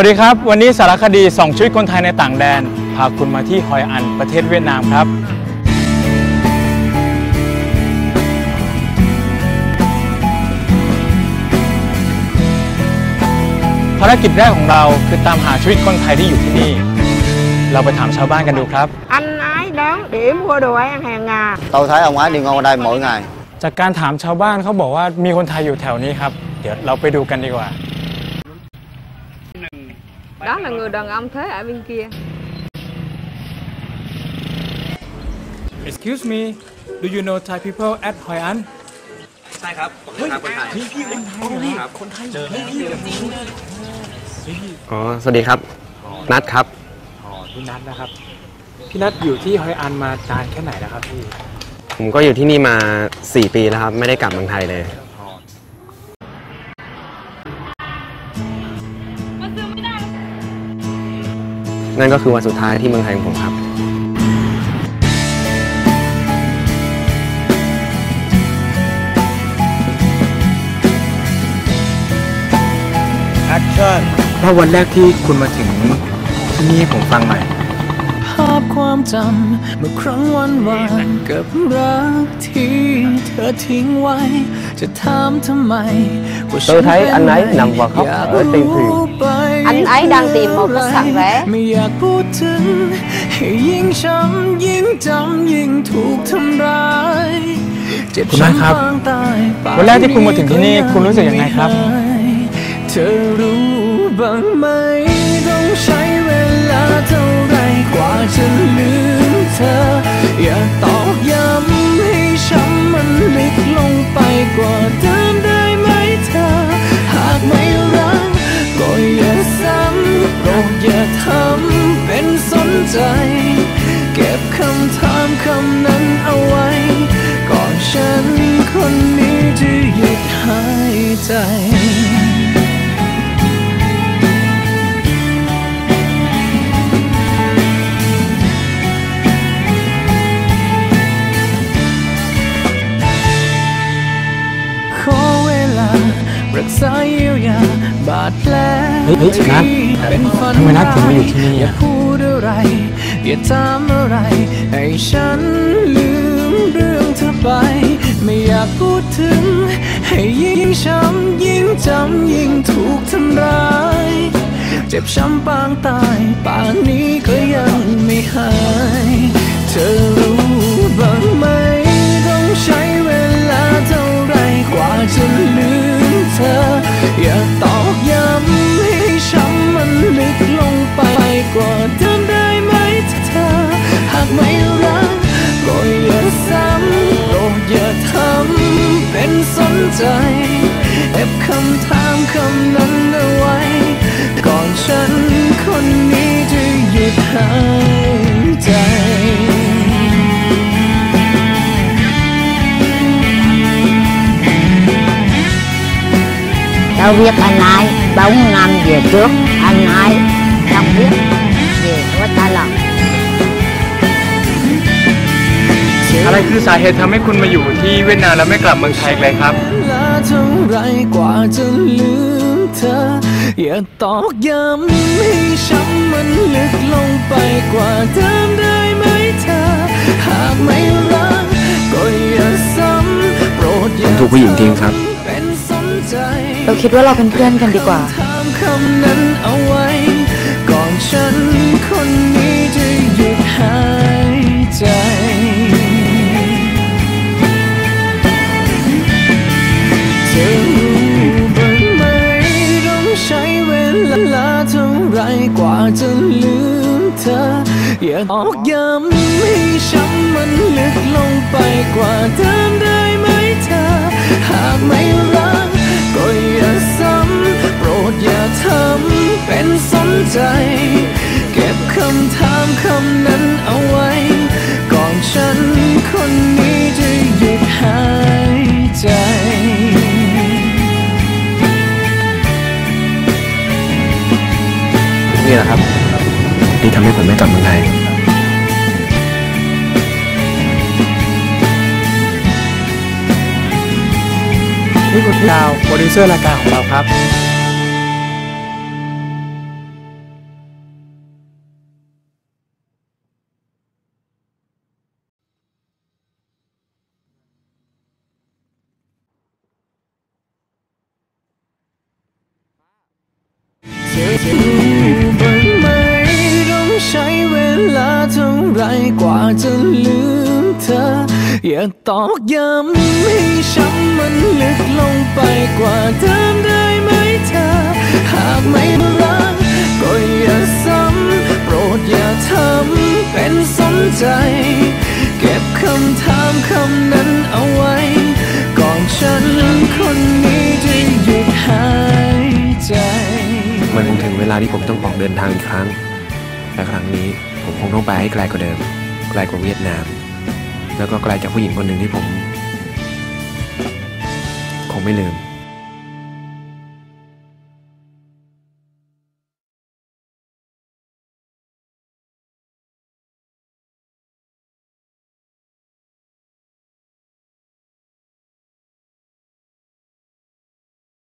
วัสดีครับ วันนี้สารคดีส่องชีวิตคนไทยในต่างแดน พาคุณมาที่ฮอยอันประเทศเวียดนามครับ ภารกิจแรกของเราคือตามหาชีวิตคนไทยที่อยู่ที่นี่ เราไปถามชาวบ้านกันดูครับ Anh ái đến để mua đồ ăn hàng ngày. Tôi thấy ông ấy đi ngon ở đây mỗi ngày. จากการถามชาวบ้านเขาบอกว่ามีคนไทยอยู่แถวนี้ครับ เดี๋ยวเราไปดูกันดีกว่า Đó là người đàn ông thế ở bên kia. Excuse me do you know Thai people at Hoi An ใช่ครับผมเป็นคนไทยครับคนไทยเจอแล้วอ๋อสวัสดีครับ นัดครับอ๋อพี่นัทนะครับพี่นัทอยู่ที่ฮอยอันมานานแค่ไหนแล้วครับพี่ผมก็อยู่ที่นี่มา 4 ปีแล้วครับ ไม่ได้กลับเมืองไทยเลย นั่นก็คือวันสุดท้ายที่เมืองไทยของผมครับ Action เล่าวันแรกที่คุณมาถึงที่นี่ให้ผมฟังหน่อยภาพความจำเมื่อครั้งวันวานกับรักที่เธอทิ้งไว้ จะถามทำไมว่าฉั tôi thấy anh ấy nằm và khóc อยาก ở trên รู้ thuyền ไป Anh ấy đang tìm một khách sạn vé. ไม่อยากพูดถึงให้ยิ่งช้ำยิ่งจำยิ่งถูกทำร้ายเจ็บคุณนัทครับช้ำปางตายป่าวันแรกที่คุณมาถึงที่นี่คุณรู้สึกยังไงครับ เธอรู้บ้างไหม ธอ อย่าตอกย้ำให้ช้ำมันลึกลงไปกว่าเดิมได้ไหมเธอ หากไม่รักก็อย่าซ้ำโปรดอย่าทำเป็นสนใจ เก็บคำถามคำนั้นเอาไว้ ก่อนฉันคนนี้จะหยุดหายใจ รักษาเยียวยาบาดแผลเฮ้ยเฮ้ยนัทเป็นฝันทำไมนัทถึงมาอยู่ที่นี่อย่าอะพูดอะไรอย่าถามอะไร ให้ฉันลืมเรื่องเธอไป ไม่อยากพูดถึง ให้ยิ่งช้ำยิ่งจำยิ่งถูกทำร้าย เจ็บช้ำปางตายป่านนี้ก็ยังไม่หาย Tao biết anh ấy bốn năm về trước anh ấy không biết về của ta lòng อะไรคือสาเหตุทำให้คุณมาอยู่ที่เวียดนามแล้วไม่กลับเมืองไทยอีกเลยครับเวลาเท่าไรกว่าจะลืมเธอ อย่าตอกย้ำให้ช้ำมันลึกลงไปกว่าเดิมได้ไหมเธอ หากไม่รักก็อย่าซ้ำโปรดอย่าผมถูกผู้หญิงทิ้งครับเป็นสนใจ เราคิดว่าเราเป็นเพื่อนกันดีกว่า ก่อนฉันคนนี้จะหยุดหายใจเธอรู้บ้างไหมต้องใช้เวลาเท่าไรกว่าจะลืมเธอ อย่าตอกย้ำให้ช้ำมันลึกลงไปกว่าเดิมได้ไหมเธอ หากไม่ร อย่าทำเป็นสนใจ เก็บคำถามคำนั้นเอาไว้ ก่อนฉันคนนี้จะหยุดหายใจนี่แหละครับที่ทำให้ผมไม่กลับเมืองไทยนี่คุณดาวโปรดิวเซอร์รายการของเราครับ จะรู้บ้างไหมต้องใช้เวลาเท่าไรกว่าจะลืมเธอ อย่าตอกย้ำให้ช้ำมันลึกลงไปกว่าเดิมได้ไหมเธอ หากไม่รักก็อย่าซ้ำโปรดอย่าทำเป็นสนใจ เก็บคำถามคำนั้นเอา ที่ผมต้องออกเดินทางอีกครั้งและครั้งนี้ผมคงต้องไปให้ไกลกว่าเดิม ไกลกว่าเวียดนาม แล้วก็ไกลจากผู้หญิงคนหนึ่งที่ผม คงไม่ลืม